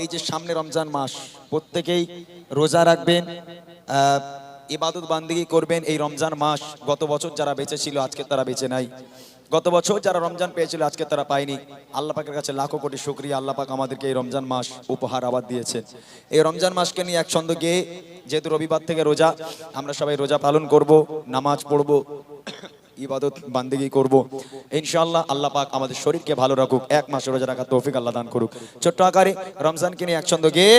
এই যে সামনে রমজান মাস, প্রত্যেকেই রোজা রাখবেন ইবাদত বান্দিগি করবেন। এই রমজান মাস গত বছর যারা বেঁচে ছিল আজকে তারা বেঁচে নাই। গত বছর যারা রমজান পেয়েছিল, আজকে তারা পায়নি। আল্লাহ পাকের কাছে লাখো কোটি শুক্রিয়া। আল্লাহ পাক আমাদেরকে এই রমজান মাস উপহার আবার দিয়েছে এই রমজান মাসকে নিয়ে একসঙ্গে গিয়ে, যেহেতু রবিবার থেকে রোজা, আমরা সবাই রোজা পালন করব, নামাজ পড়ব। ইবাদত, বান্দেগি করব। ইনশাআল্লাহ আল্লাহ পাক আমাদের শরীরকে ভালো রাখুক, এক মাস রোজা রাখার তৌফিক আল্লাহ দান করুক। ছোট্ট আকারে রমজানকে নিয়ে একসঙ্গে গিয়ে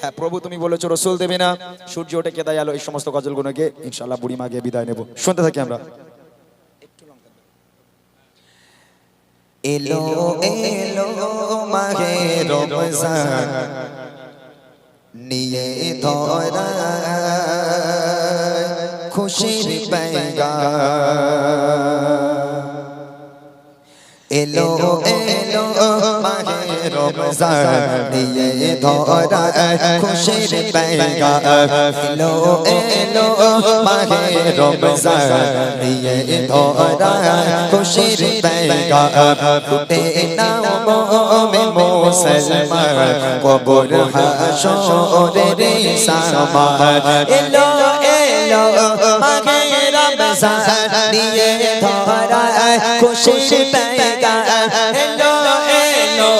হ্যাঁ প্রভু তুমি বলেছ, রসুল দেবে না। সূর্য ওঠে কেদায় আলো, এই সমস্ত গজলগুলো গিয়ে ইনশাআল্লাহ বুড়ি মা গিয়ে বিদায় নেব। শুনতে থাকি আমরা। এলো এলো মাহে রমজান, নিয়ে ধরা, খুশির পেগা এলো এলো মাহে রমজান নিয়ে ধরা খুশির পেগা এলো এলো মাহে রমজান নিয়ে ধরা খুশির পেগা ফুটে নাও মোমে মুসলমান, কবর হাসরে সামান। এলো এলো মাহে রমজান নিয়ে ধরা খুশির পেগা এলো এলো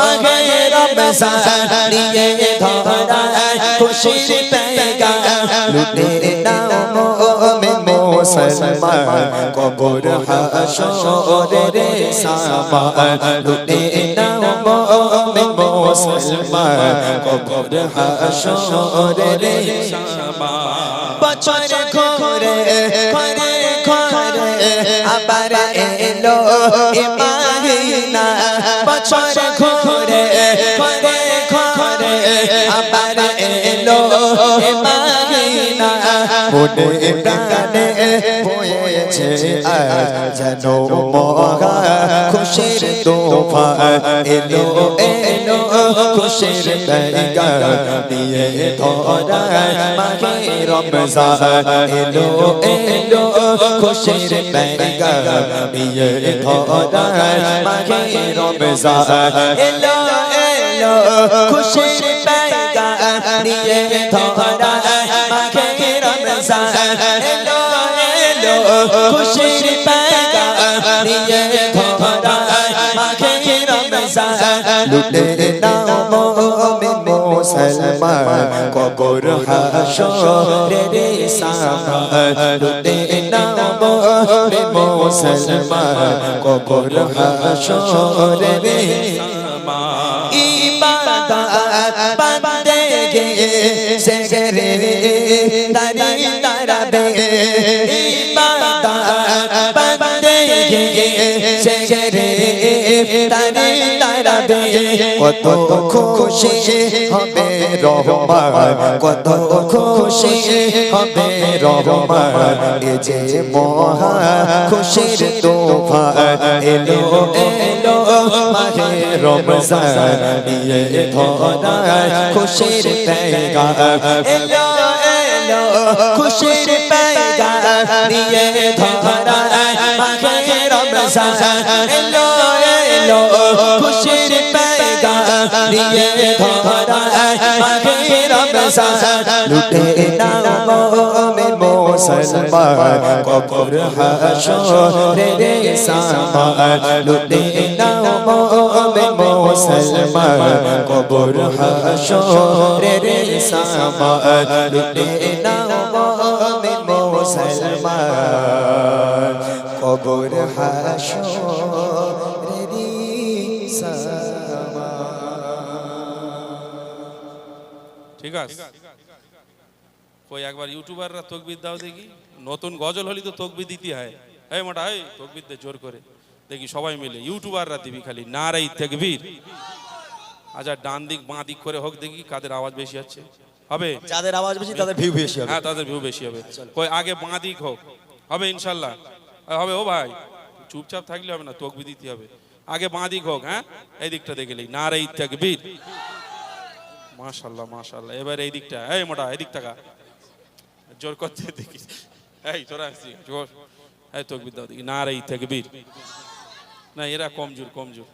মাহে রমজান নিয়ে ধরা খুশির পেগা লুটে নাও মোমে মুসলমান কবর হাসরে সামান লুটে নাও মোমে মুসলমান কবর এলো ইমাহিনা বছর ঘরে ঘরে ঘরে আবার এলো ইমাহিনা মনে প্রাণে খুশির পেগা নিয়ে ধরা মাহে রমজান এলো এলো খুশির পেগা নিয়ে ধরা মাহে রমজান এলো এলো খুশির পেগা নিয়ে ধরা মাহে রমজান এলো এলো খুশির পেগা নিয়ে ধরা মাহে রমজান লুটে নাও মোমিন মুসলমান কবর হাসরে রে সামান লুটে নাও মুসলমান কবর হাসরে রে ইবাদত বান্দেগে সেগরে দারি দারাবে ইবাদত বান্দেগে সেগরে দারি দারাবে কত খুশি হবে রহমান, কত খুশি হবে রহমান। এ যে মহা খুশির তোফা এলো এলো, মাহে রমজান। নিয়ে ধরা খুশির পেগা এলো এলো, খুশির পেগা নিয়ে ধরা মাহে রমজান, এলো এলো পেগা নিয়ে ধরা মাহে রমজান লুটে নাও মোমে মুসলমান, কবর হাসরে রে সামান লুটে নাও মোমে মুসলমান, কবর হাসরে রে সামান লুটে নাও মোমে মুসলমান, কবর হাসরে ঠিক আছে? কই একবার ইউটিউবাররা তকবির দাও দেখি। নতুন গজল হলি তো তকবির দিতে হয়। এই মোটা এই তকবির দে জোর করে। দেখি সবাই মিলে ইউটিউবাররা দিবি খালি। নারাই তকবীর। আচ্ছা ডান দিক বাঁ দিক করে হোক দেখি কাদের আওয়াজ বেশি আছে হবে? যাদের আওয়াজ বেশি তাদের ভিউ বেশি হবে। হ্যাঁ তাদের ভিউ বেশি হবে। কই আগে বাঁ দিক হোক। হবে ইনশাল্লাহ। হবে ও ভাই। চুপচাপ থাকলে হবে না তকবি দিতে হবে। আগে বাঁ দিক হোক হ্যাঁ? এই দিকটা দেখে দেখলি নারাই তকবীর। মাশাল্লাহ মাশাল্লাহ এবার এই দিকটা, এই মোটা, এই দিক জোর করতে দেখি। এই তোরা আসছি জোর। এই তকবির দাও দেখি। নারাই তকবীর। না, এরা কমজোর কমজোর।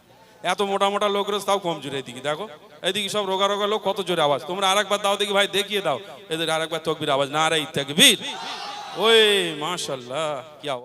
এত মোটা মোটা লোক রয়েছে, তাও কম জোরে এদিকে দেখো। এদিকে সব রোগা রোগা লোক, কত জোরে আওয়াজ। তোমরা আরেকবার দাও দেখি, ভাই, দেখিয়ে দাও। এদের আরেকবার তকবির আওয়াজ। না রে তকবির। ওই মাশাল্লাহ কি আওয়াজ।